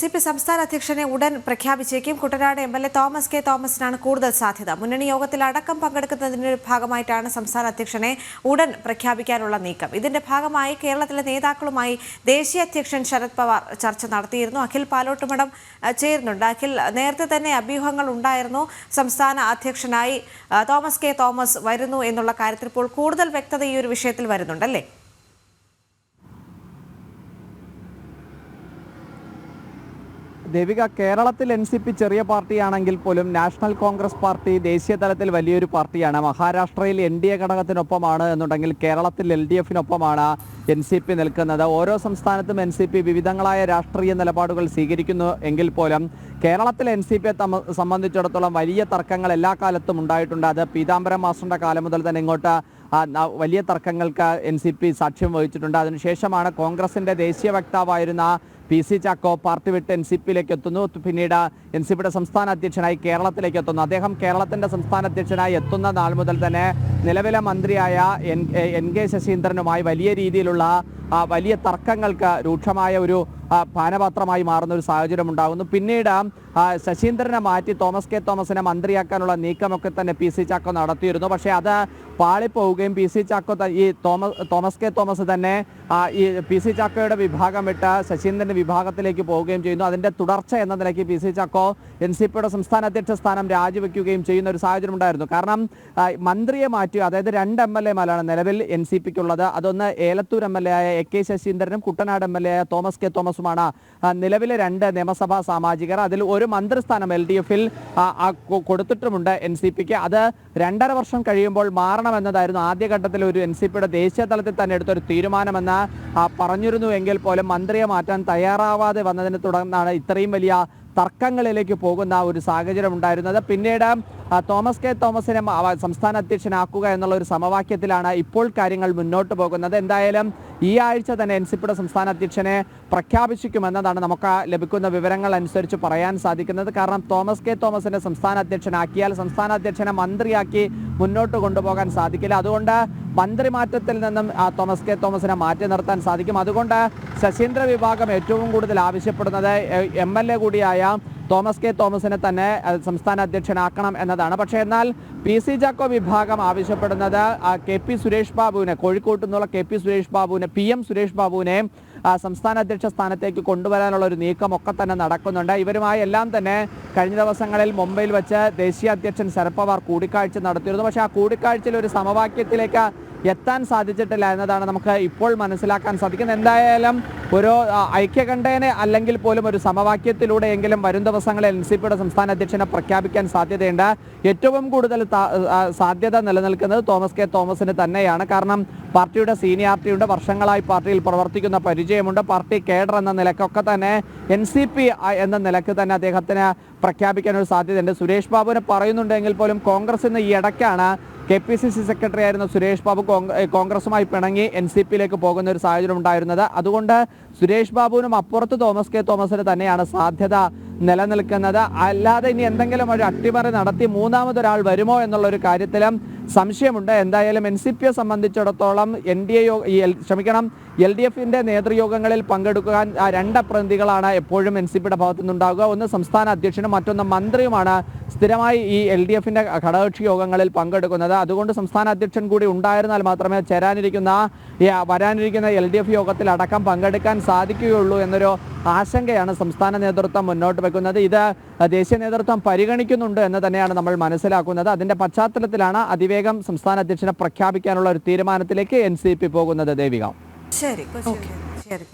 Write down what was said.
C P സംസ്ഥാന അധ്യക്ഷനെ ഉടൻ പ്രഖ്യാപിച്ചേക്കും. Kuttanad M L A Thomas K തോമസിനാണ് കൂടുതൽ സാധ്യത. മുന്നണി യോഗത്തിൽ അടക്കം പങ്കെടുക്കുന്നതിന്റെ ഭാഗമായിട്ടാണ് സംസ്ഥാന അധ്യക്ഷനെ ഉടൻ പ്രഖ്യാപിക്കാനുള്ള നീക്കം. ഇതിന്റെ ഭാഗമായി കേരളത്തിലെ നേതാക്കളുമായി ദേശീയ അധ്യക്ഷൻ ശരത് പവാർ ചർച്ച നടത്തിയിരുന്നു. അഖിൽ പാലോട്ടുമടം അഹ്, ചേരുന്നുണ്ട്. അഖിൽ നേരത്തെ തന്നെ അഭ്യൂഹങ്ങൾ ഉണ്ടായിരുന്നു. സംസ്ഥാന അധ്യക്ഷനായി തോമസ് കെ തോമസ് വരുന്നു എന്നുള്ള കാര്യത്തിൽ ഇപ്പോൾ കൂടുതൽ വ്യക്തത ഈ ഒരു വിഷയത്തിൽ വരുന്നുണ്ടല്ലേ ദേവിക കേരളത്തിൽ എൻ സി പി ചെറിയ പാർട്ടിയാണെങ്കിൽ പോലും നാഷണൽ കോൺഗ്രസ് പാർട്ടി ദേശീയ തലത്തിൽ വലിയൊരു പാർട്ടിയാണ്. മഹാരാഷ്ട്രയിൽ എൻ ഡി എ ഘടകത്തിനൊപ്പമാണ് എന്നുണ്ടെങ്കിൽ കേരളത്തിൽ എൽ ഡി എഫിനൊപ്പമാണ് എൻ സി പി നിൽക്കുന്നത്. ഓരോ സംസ്ഥാനത്തും എൻ സി പി വിവിധങ്ങളായ രാഷ്ട്രീയ നിലപാടുകൾ സ്വീകരിക്കുന്നു എങ്കിൽ പോലും കേരളത്തിൽ എൻ സി പിയെ സംബന്ധിച്ചിടത്തോളം വലിയ തർക്കങ്ങൾ എല്ലാ കാലത്തും ഉണ്ടായിട്ടുണ്ട്. അത് പീതാംബരം മാസ്റ്ററിന്റെ കാലം മുതൽ തന്നെ ഇങ്ങോട്ട് വലിയ തർക്കങ്ങൾക്ക് എൻ സി പി സാക്ഷ്യം വഹിച്ചിട്ടുണ്ട്. അതിനുശേഷമാണ് കോൺഗ്രസിന്റെ ദേശീയ വക്താവായിരുന്ന പി സി ചാക്കോ പാർട്ടി വിട്ട് എൻ സി പിയിലേക്ക് എത്തുന്നു. പിന്നീട് എൻ സി പിയുടെ സംസ്ഥാന അധ്യക്ഷനായി കേരളത്തിലേക്ക് എത്തുന്നു. അദ്ദേഹം കേരളത്തിന്റെ സംസ്ഥാന അധ്യക്ഷനായി എത്തുന്ന നാൾ മുതൽ തന്നെ നിലവിലെ മന്ത്രിയായ എൻ എൻ കെ ശശീന്ദ്രനുമായി വലിയ രീതിയിലുള്ള വലിയ തർക്കങ്ങൾക്ക് രൂക്ഷമായ ഒരു പാനപാത്രമായി മാറുന്ന ഒരു സാഹചര്യം ഉണ്ടാകുന്നു പിന്നീട് ശശീന്ദ്രനെ മാറ്റി തോമസ് കെ തോമസിനെ മന്ത്രിയാക്കാനുള്ള നീക്കമൊക്കെ തന്നെ പി സി ചാക്കോ നടത്തിയിരുന്നു. പക്ഷേ അത് പാളിപ്പോവുകയും പി സി ചാക്കോ ഈ തോമസ് തോമസ് കെ തോമസ് തന്നെ ഈ പി സി ചാക്കോയുടെ വിഭാഗം വിട്ട് ശശീന്ദ്രന്റെ വിഭാഗത്തിലേക്ക് പോവുകയും ചെയ്യുന്നു. അതിന്റെ തുടർച്ച എന്ന നിലയ്ക്ക് P C Chacko N C പിയുടെ സംസ്ഥാന അധ്യക്ഷ സ്ഥാനം രാജിവെക്കുകയും ചെയ്യുന്ന ഒരു സാഹചര്യം ഉണ്ടായിരുന്നു. കാരണം മന്ത്രിയെ മാറ്റി അതായത് രണ്ട് എം എൽ എമാരാണ് നിലവിൽ എൻ സി പിക്ക് ഉള്ളത് അതൊന്ന് ഏലത്തൂർ എം എൽ എ ആയ എ കെ ശശീന്ദ്രനും കുട്ടനാട് എം എൽ എ ആയ തോമസ് കെ തോമസുമാണ് നിലവിലെ രണ്ട് നിയമസഭാ സാമാജികർ. അതിൽ ഒരു മന്ത്രിസ്ഥാനം എൽ ഡി എഫിൽ കൊടുത്തിട്ടുമുണ്ട് എൻ സി പിക്ക്. അത് രണ്ടര വർഷം കഴിയുമ്പോൾ മാറണമെന്നതായിരുന്നു ആദ്യഘട്ടത്തിൽ ഒരു എൻ സി പിയുടെ ദേശീയ തലത്തിൽ തന്നെ എടുത്തൊരു തീരുമാനമെന്ന് പറഞ്ഞിരുന്നു എങ്കിൽ പോലും മന്ത്രിയെ മാറ്റാൻ തയ്യാറാവാതെ വന്നതിനെ തുടർന്നാണ് ഇത്രയും വലിയ തർക്കങ്ങളിലേക്ക് പോകുന്ന ഒരു സാഹചര്യം ഉണ്ടായിരുന്നത്. പിന്നീട് തോമസ് കെ. തോമസിനെ സംസ്ഥാന അധ്യക്ഷനാക്കുക എന്നുള്ള ഒരു സമവാക്യത്തിലാണ് ഇപ്പോൾ കാര്യങ്ങൾ മുന്നോട്ട് പോകുന്നത്. എന്തായാലും ഈ ആഴ്ച തന്നെ എൻ സി പിയുടെ സംസ്ഥാന അധ്യക്ഷനെ പ്രഖ്യാപിച്ചിരിക്കുമെന്നതാണ് നമുക്ക് ലഭിക്കുന്ന വിവരങ്ങൾ അനുസരിച്ച് പറയാൻ സാധിക്കുന്നത്. കാരണം തോമസ് കെ തോമസിനെ സംസ്ഥാന അധ്യക്ഷനാക്കിയാൽ സംസ്ഥാന അധ്യക്ഷനെ മന്ത്രിയാക്കി മുന്നോട്ട് കൊണ്ടുപോകാൻ സാധിക്കില്ല. അതുകൊണ്ട് മന്ത്രിമാറ്റത്തിൽ നിന്നും തോമസ് കെ തോമസിനെ മാറ്റി നിർത്താൻ സാധിക്കും. അതുകൊണ്ട് ശശീന്ദ്ര വിഭാഗം ഏറ്റവും കൂടുതൽ ആവശ്യപ്പെടുന്നത് എം എൽ എ കൂടിയായ തോമസ് കെ തോമസിനെ തന്നെ സംസ്ഥാന അധ്യക്ഷനാക്കണം എന്നതാണ്. പക്ഷേ എന്നാൽ പി സി ജാക്കോ വിഭാഗം ആവശ്യപ്പെടുന്നത് കെ പി സുരേഷ് ബാബുവിനെ കോഴിക്കോട്ട് നിന്നുള്ള കെ പി സുരേഷ് ബാബുവിനെ പി എം സുരേഷ് ബാബുവിനെ സംസ്ഥാന അധ്യക്ഷ സ്ഥാനത്തേക്ക് കൊണ്ടുവരാനുള്ള ഒരു നീക്കമൊക്കെ തന്നെ നടക്കുന്നുണ്ട്. ഇവരുമായി എല്ലാം തന്നെ കഴിഞ്ഞ ദിവസങ്ങളിൽ മുംബൈയിൽ വെച്ച് ദേശീയ അധ്യക്ഷൻ ശരത് പവാർ കൂടിക്കാഴ്ച നടത്തിയിരുന്നു. പക്ഷേ ആ കൂടിക്കാഴ്ചയിൽ ഒരു സമവാക്യത്തിലേക്ക് എത്താൻ സാധിച്ചിട്ടില്ല എന്നതാണ് നമുക്ക് ഇപ്പോൾ മനസ്സിലാക്കാൻ സാധിക്കുന്നത്. എന്തായാലും ഒരു ഐക്യകണ്ഠേന അല്ലെങ്കിൽ പോലും ഒരു സമവാക്യത്തിലൂടെയെങ്കിലും വരും ദിവസങ്ങളിൽ എൻ സി പിയുടെ സംസ്ഥാന അധ്യക്ഷനെ പ്രഖ്യാപിക്കാൻ സാധ്യതയുണ്ട്. ഏറ്റവും കൂടുതൽ സാധ്യത നിലനിൽക്കുന്നത് തോമസ് കെ തോമസിന് തന്നെയാണ്. കാരണം പാർട്ടിയുടെ സീനിയാരിറ്റിയുണ്ട് വർഷങ്ങളായി പാർട്ടിയിൽ പ്രവർത്തിക്കുന്ന പരിചയമുണ്ട്. പാർട്ടി കേഡർ എന്ന നിലക്കൊക്കെ തന്നെ എൻ സി പി എന്ന നിലയ്ക്ക് തന്നെ അദ്ദേഹത്തിന് പ്രഖ്യാപിക്കാൻ ഒരു സാധ്യതയുണ്ട്. സുരേഷ് ബാബുവിനെ പറയുന്നുണ്ടെങ്കിൽ പോലും കോൺഗ്രസ് ഇന്ന് ഈ ഇടയ്ക്കാണ് K P C C secretary ആയിരുന്ന സുരേഷ് ബാബു കോൺഗ്രസുമായി പിണങ്ങി എൻ സി പിയിലേക്ക് പോകുന്ന ഒരു സാഹചര്യം ഉണ്ടായിരുന്നത്. അതുകൊണ്ട് സുരേഷ് ബാബുവിനും അപ്പുറത്ത് തോമസ് കെ തോമസിന് തന്നെയാണ് സാധ്യത നിലനിൽക്കുന്നത്. അല്ലാതെ ഇനി എന്തെങ്കിലും ഒരു അട്ടിമറി നടത്തി മൂന്നാമതൊരാൾ വരുമോ എന്നുള്ള ഒരു കാര്യത്തിലും സംശയമുണ്ട്. എന്തായാലും എൻ സി പിയെ സംബന്ധിച്ചിടത്തോളം എൻ ഡി എ ക്ഷമിക്കണം എൽ ഡി എഫിന്റെ നേതൃയോഗങ്ങളിൽ പങ്കെടുക്കാൻ രണ്ട് പ്രതിനിധികളാണ് എപ്പോഴും എൻ സി പിയുടെ ഭാഗത്തു നിന്നുണ്ടാകുക ഒന്ന് സംസ്ഥാന അധ്യക്ഷനും മറ്റൊന്ന് മന്ത്രിയുമാണ് സ്ഥിരമായി ഈ എൽ ഡി എഫിന്റെ ഘടകകക്ഷി യോഗങ്ങളിൽ പങ്കെടുക്കുന്നത്. അതുകൊണ്ട് സംസ്ഥാന അധ്യക്ഷൻ കൂടി ഉണ്ടായിരുന്നാൽ മാത്രമേ ചേരാനിരിക്കുന്ന വരാനിരിക്കുന്ന എൽ ഡി എഫ് യോഗത്തിൽ അടക്കം പങ്കെടുക്കാൻ സാധിക്കുകയുള്ളൂ എന്നൊരു ആശങ്കയാണ് സംസ്ഥാന നേതൃത്വം മുന്നോട്ട് വെക്കുന്നത്. ഇത് ദേശീയ നേതൃത്വം പരിഗണിക്കുന്നുണ്ട് എന്ന് തന്നെയാണ് നമ്മൾ മനസ്സിലാക്കുന്നത്. അതിന്റെ പശ്ചാത്തലത്തിലാണ് അതിവേഗം സംസ്ഥാന അധ്യക്ഷനെ പ്രഖ്യാപിക്കാനുള്ള ഒരു തീരുമാനത്തിലേക്ക് എൻ സി പി പോകുന്നത് ദേവിക. ശരി ശരി